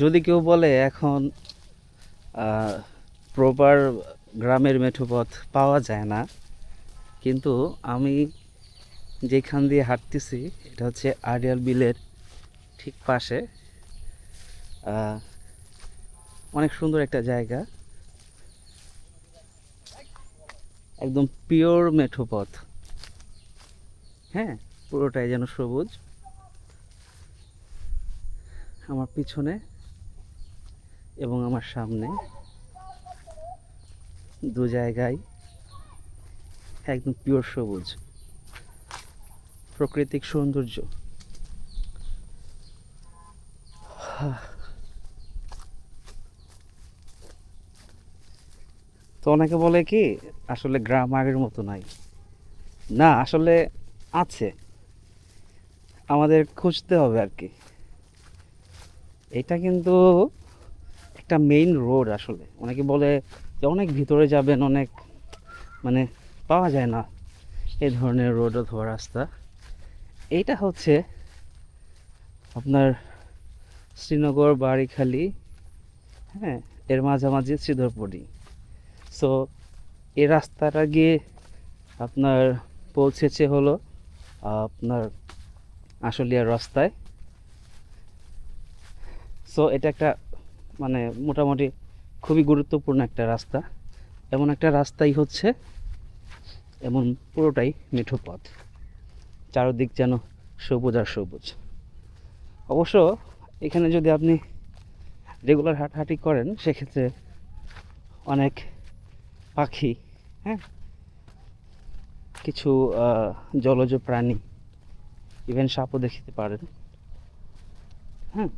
যদি কেউ বলে এখন প্রপার গ্রামের মেঠোপথ পাওয়া যায় না, কিন্তু আমি যেখান দিয়ে হাঁটতেছি, এটা হচ্ছে আরিয়াল বিলের ঠিক পাশে অনেক সুন্দর একটা জায়গা। একদম পিওর মেঠোপথ। হ্যাঁ পুরোটাই যেন সবুজ। আমার পিছনে এবং আমার সামনে দু জায়গায় একদম পিওর সবুজ প্রাকৃতিক সৌন্দর্য। তো অনেকে বলে কি, আসলে গ্রাম আগের মতো নাই। না, আসলে আছে। আমাদের খুঁজতে হবে আর কি। এটা কিন্তু একটা মেইন রোড আসলে। অনেকে বলে যে অনেক ভিতরে যাবেন, অনেক মানে পাওয়া যায় না এই ধরনের রোড অথবা রাস্তা। এইটা হচ্ছে আপনার শ্রীনগর বাড়িখালি হ্যাঁ এর মাঝামাঝি শ্রীধরপুরি। সো এই রাস্তাটা গিয়ে আপনার পৌঁছেছে হলো আপনার আশুলিয়ার রাস্তায়। সো এটা একটা মানে মোটামুটি খুবই গুরুত্বপূর্ণ একটা রাস্তা। এমন একটা রাস্তাই হচ্ছে এমন পুরোটাই মিঠো পথ। চারদিক যেন সবুজ আর সবুজ। অবশ্য এখানে যদি আপনি রেগুলার হাঁটাহাঁটি করেন, সেক্ষেত্রে অনেক পাখি হ্যাঁ? কিছু জলজ প্রাণী ইভেন সাপও দেখতে পারেন। হ্যাঁ?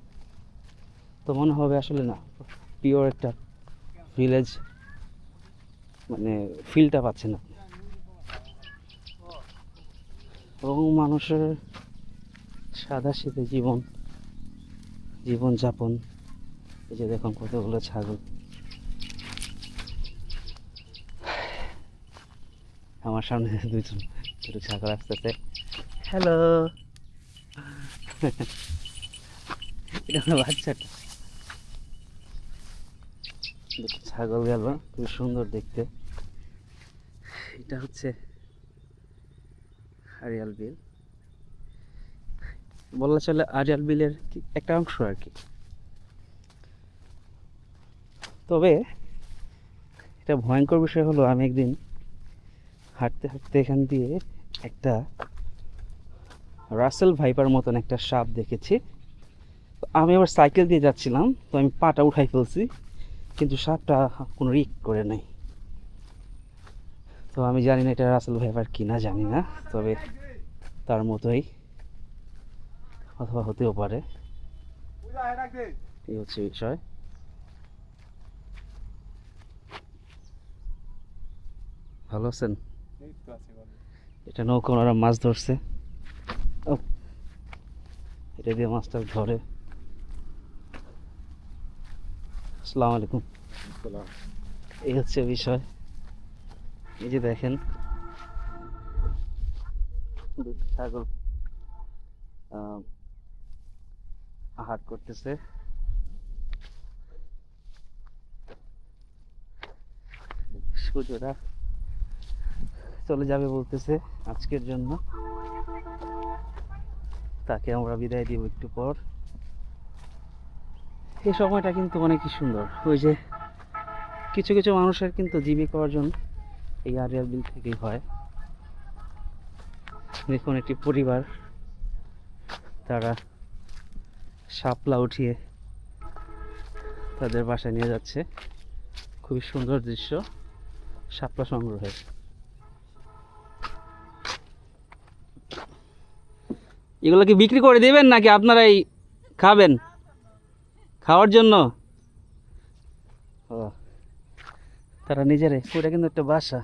তো মনে হবে আসলে না পিওর একটা ভিলেজ মানে ফিলটা পাচ্ছেন আপনি। এবং মানুষের সাদা শীতে জীবন জীবনযাপন এই যে দেখুন কতগুলো ছাগল। আমার সামনে দুজন দুটো ছাগল আসতেছে। হ্যালো এটা বাচ্চাটা। দুটো ছাগল গেল খুব সুন্দর দেখতে। এটা হচ্ছে আরিয়াল বিল। বলা চলে আরিয়াল বিলের একটা অংশ আর কি। তবে এটা ভয়ঙ্কর বিষয় হলো, আমি একদিন হাঁটতে হাঁটতে এখান দিয়ে একটা রাসেল ভাইপার মতন একটা সাপ দেখেছি। আমি আবার সাইকেল দিয়ে যাচ্ছিলাম, তো আমি পাটা উঠাই ফেলছি। কিন্তু সাপটা কোনো রিক করে নাই। তো আমি জানি না এটা রাসেল ভাইপার কি না জানি না, তবে তার মতোই অথবা হতেও পারে। এই হচ্ছে বিষয়। ভালো আছেন? এটা নৌকা ওনারা মাছ ধরছে। এটা দিয়ে মাছটা ধরে। আসসালামু আলাইকুম। এই হচ্ছে বিষয়। এই যে দেখেন, দুটো ছাগল আহার করতেছে। সূর্যটা চলে যাবে বলতেছে আজকের জন্য। তাকে আমরা বিদায় দিব একটু পর। এই সময়টা কিন্তু অনেকই সুন্দর। ওই যে কিছু কিছু মানুষের কিন্তু জীবিকা অর্জন এই আরিয়াল বিল থেকেই হয়। দেখুন একটি পরিবার, তারা শাপলা উঠিয়ে তাদের বাসায় নিয়ে যাচ্ছে। খুবই সুন্দর দৃশ্য, শাপলা সংগ্রহের। এগুলো কি বিক্রি করে দেবেন নাকি আপনারাই খাবেন? খাওয়ার জন্য? ও। তারা নিজেরাই ওটা কিন্তু একটা বাসা।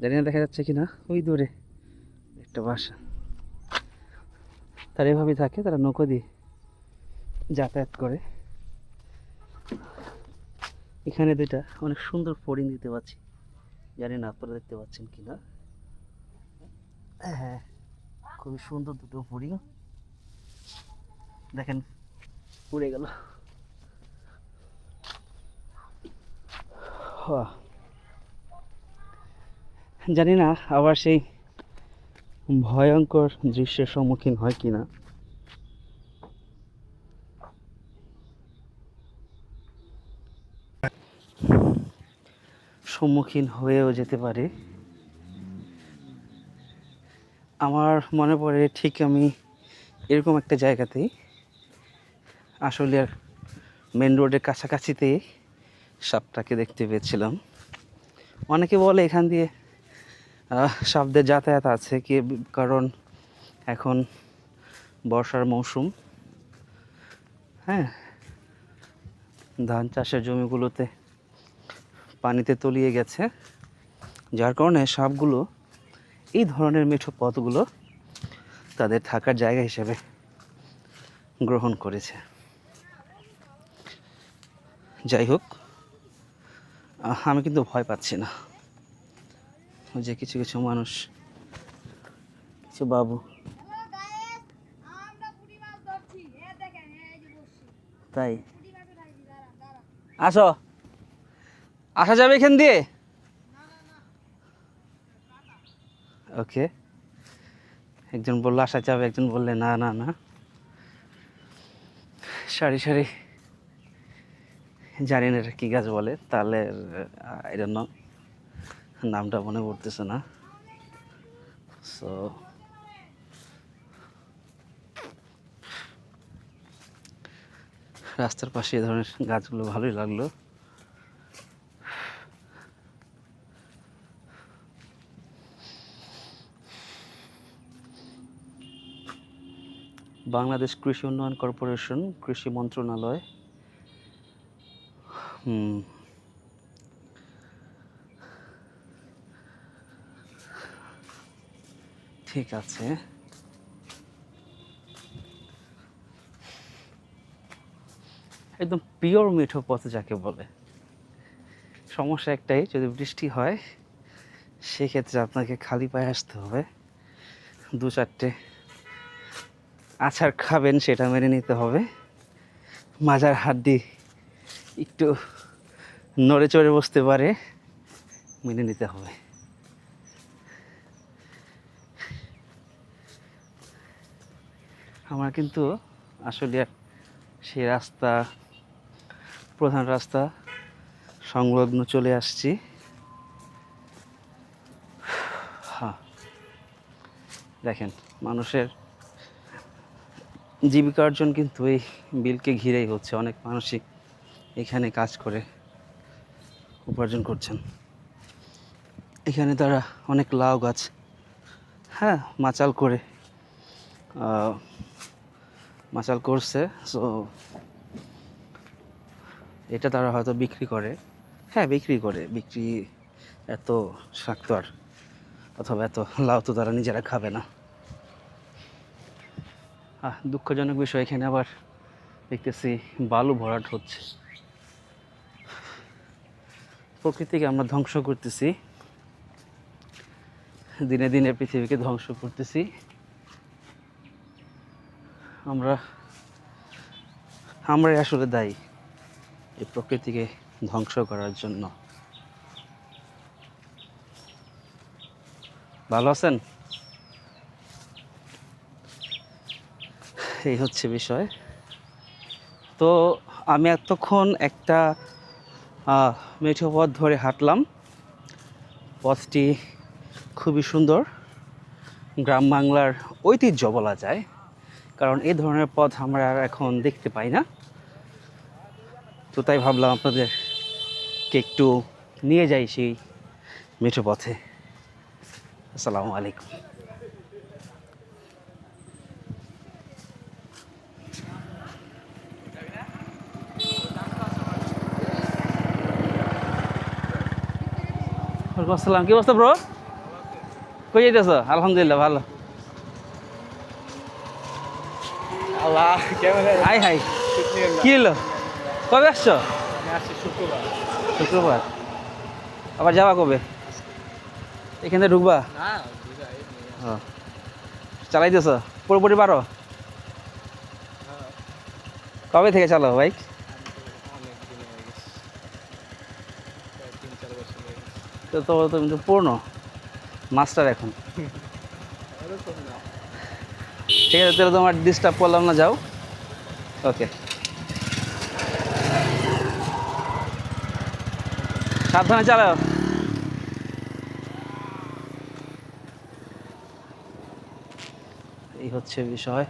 জানি না দেখা যাচ্ছে কি না ওই দূরে একটা বাসা। তারা এভাবেই থাকে, তারা নৌকো দিয়ে যাতায়াত করে। এখানে দুইটা অনেক সুন্দর ফড়িং দিতে পাচ্ছি। জানি না আপনারা দেখতে পাচ্ছেন কি না হ্যাঁ খুবই সুন্দর দুটো ফড়িং। দেখেন উড়ে গেল। জানি না আবার সেই ভয়ঙ্কর দৃশ্যের সম্মুখীন হয় কিনা। সম্মুখীন হয়েও যেতে পারে। আমার মনে পড়ে ঠিক আমি এরকম একটা জায়গাতেই আসলে আর মেন রোডের কাছাকাছিতে সাপটাকে দেখতে পেয়েছিলাম। অনেকে বলে এখান দিয়ে সাপদের যাতায়াত আছে কি, কারণ এখন বর্ষার মৌসুম। হ্যাঁ ধান চাষের জমিগুলোতে পানিতে তলিয়ে গেছে। যার কারণে সাপগুলো এই ধরনের মিঠো পথগুলো তাদের থাকার জায়গা হিসেবে গ্রহণ করেছে। যাই হোক আমি কিন্তু ভয় পাচ্ছি না। ওই যে কিছু কিছু মানুষ, কিছু বাবু। তাই? আসো। আসা যাবে এখান দিয়ে? ওকে। একজন বলল, আসা যাবে। একজন বললে, না না না। সারি সারি। জানি না এটা কী গাছ বলে? তাহলে এটা ন নামটা মনে পড়তেছে না। সো রাস্তার পাশে এই ধরনের গাছগুলো ভালোই লাগল। বাংলাদেশ কৃষি উন্নয়ন কর্পোরেশন, কৃষি মন্ত্রণালয় হুম ঠিক আছে। একদম পিওর মিঠো পথ যাকে বলে। সমস্যা একটাই, যদি বৃষ্টি হয়, সেক্ষেত্রে আপনাকে খালি পায়ে আসতে হবে। দু চারটে আছাড় খাবেন, সেটা মেনে নিতে হবে। মাজার হাড্ডি একটু নড়ে চড়ে বসতে পারে, মেনে নিতে হবে। আমার কিন্তু আসলে আর সেই রাস্তা, প্রধান রাস্তা সংলগ্ন চলে আসছি। হ্যাঁ দেখেন, মানুষের জীবিকা অর্জন কিন্তু এই বিলকে ঘিরেই হচ্ছে। অনেক মানুষই এখানে কাজ করে উপার্জন করছেন। এখানে তারা অনেক লাউ গাছ হ্যাঁ মাচাল করে মাচাল করছে। সো এটা তারা হয়তো বিক্রি করে। হ্যাঁ বিক্রি করে। বিক্রি এত শাক তো আর অথবা এত লাউ তো তারা নিজেরা খাবে না। দুঃখজনক বিষয়। এখানে আবার দেখতেছি বালু ভরাট হচ্ছে। প্রকৃতিকে আমরা ধ্বংস করতেছি। দিনে দিনে পৃথিবীকে ধ্বংস করতেছি। আমরা, আমরাই আসলে দায়ী এই প্রকৃতিকে ধ্বংস করার জন্য। ভালো আছেন? এই হচ্ছে বিষয়। তো আমি এতক্ষণ একটা মেঠো পথ ধরে হাঁটলাম। পথটি খুবই সুন্দর। গ্রাম বাংলার ঐতিহ্য বলা যায়, কারণ এই ধরনের পথ আমরা আর এখন দেখতে পাই না। তো তাই ভাবলাম আপনাদেরকে একটু নিয়ে যাই সেই মেঠো পথে। আসসালামু আলাইকুম। ওয়ালাইকুম আসসালাম কি অবস্থা ব্রো কই যাইতেছ? আলহামদুলিল্লাহ ভালো। আল্লাহ হাই হাই। কি হলো? কবে আসছো? শুক্রবার। শুক্রবার। আবার যাবা কবে? এখানে ঢুকবা? চালাইতেছ? পুরোপুরি পারো? কবে থেকে চালাও বাইক অনেক দিন হয়ে গেছে প্রায় তিন তো তো তুমি তো পুরনো। মাস্টার এখন। ঠিক আছে, তাহলে তোমার ডিস্টার্ব করলাম না, যাও। ওকে সাবধানে চালাও। এই হচ্ছে বিষয়।